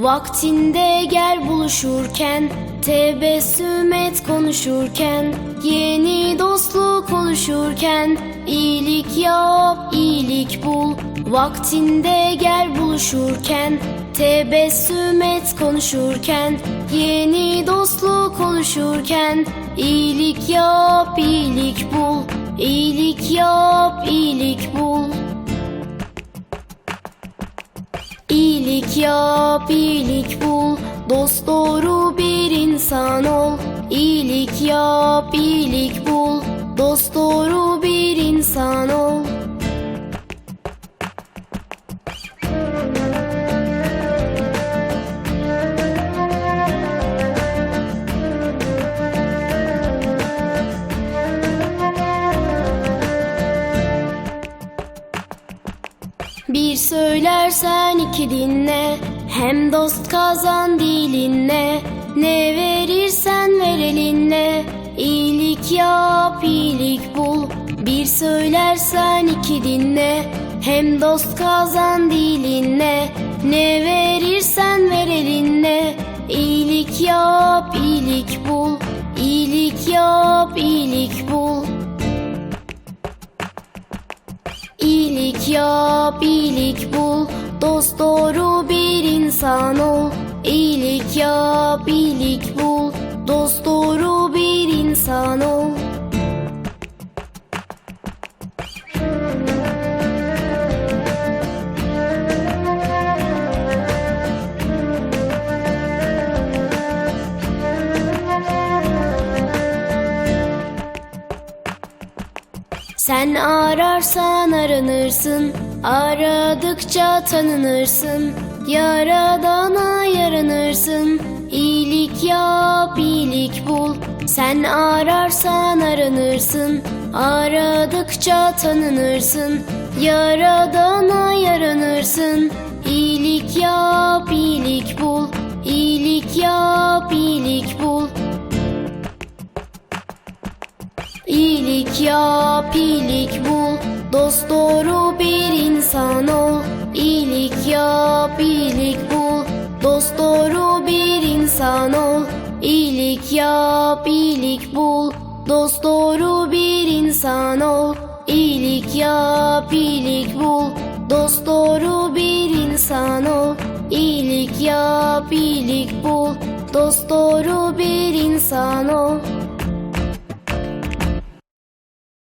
Vaktinde gel buluşurken Tebessüm et konuşurken Yeni dostluk oluşurken iyilik yap, iyilik bul. Vaktinde gel buluşurken Tebessüm et konuşurken Yeni dostluk oluşurken iyilik yap, iyilik bul. İyilik yap, iyilik bul İyilik yap, iyilik bul. Dost doğru bir insan ol. İyilik yap, iyilik bul. Dost doğru bir insan ol Bir söylersen iki dinle Hem dost kazan dilinle. Ne verirsen ver elinle İyilik yap iyilik bul. Bir söylersen iki dinle Hem dost kazan dilinle. Ne verirsen ver elinle İyilik yap iyilik İyilik yap, iyilik bul, dost doğru bir insan ol. İyilik yap, iyilik bul, dost Sen ararsan aranırsın, aradıkça tanınırsın. Yaradana yaranırsın, iyilik yap, iyilik bul. Sen ararsan aranırsın, aradıkça tanınırsın. Yaradana yaranırsın, iyilik yap, iyilik İyilik yap, iyilik bul, dost doğru bir insan ol. İyilik yap, iyilik bul, dost doğru bir insan ol. İyilik yap, iyilik bul, dost doğru bir insan ol. İyilik yap, iyilik bul, dost doğru bir insan ol. İyilik yap, iyilik bul, dost doğru bir insan ol.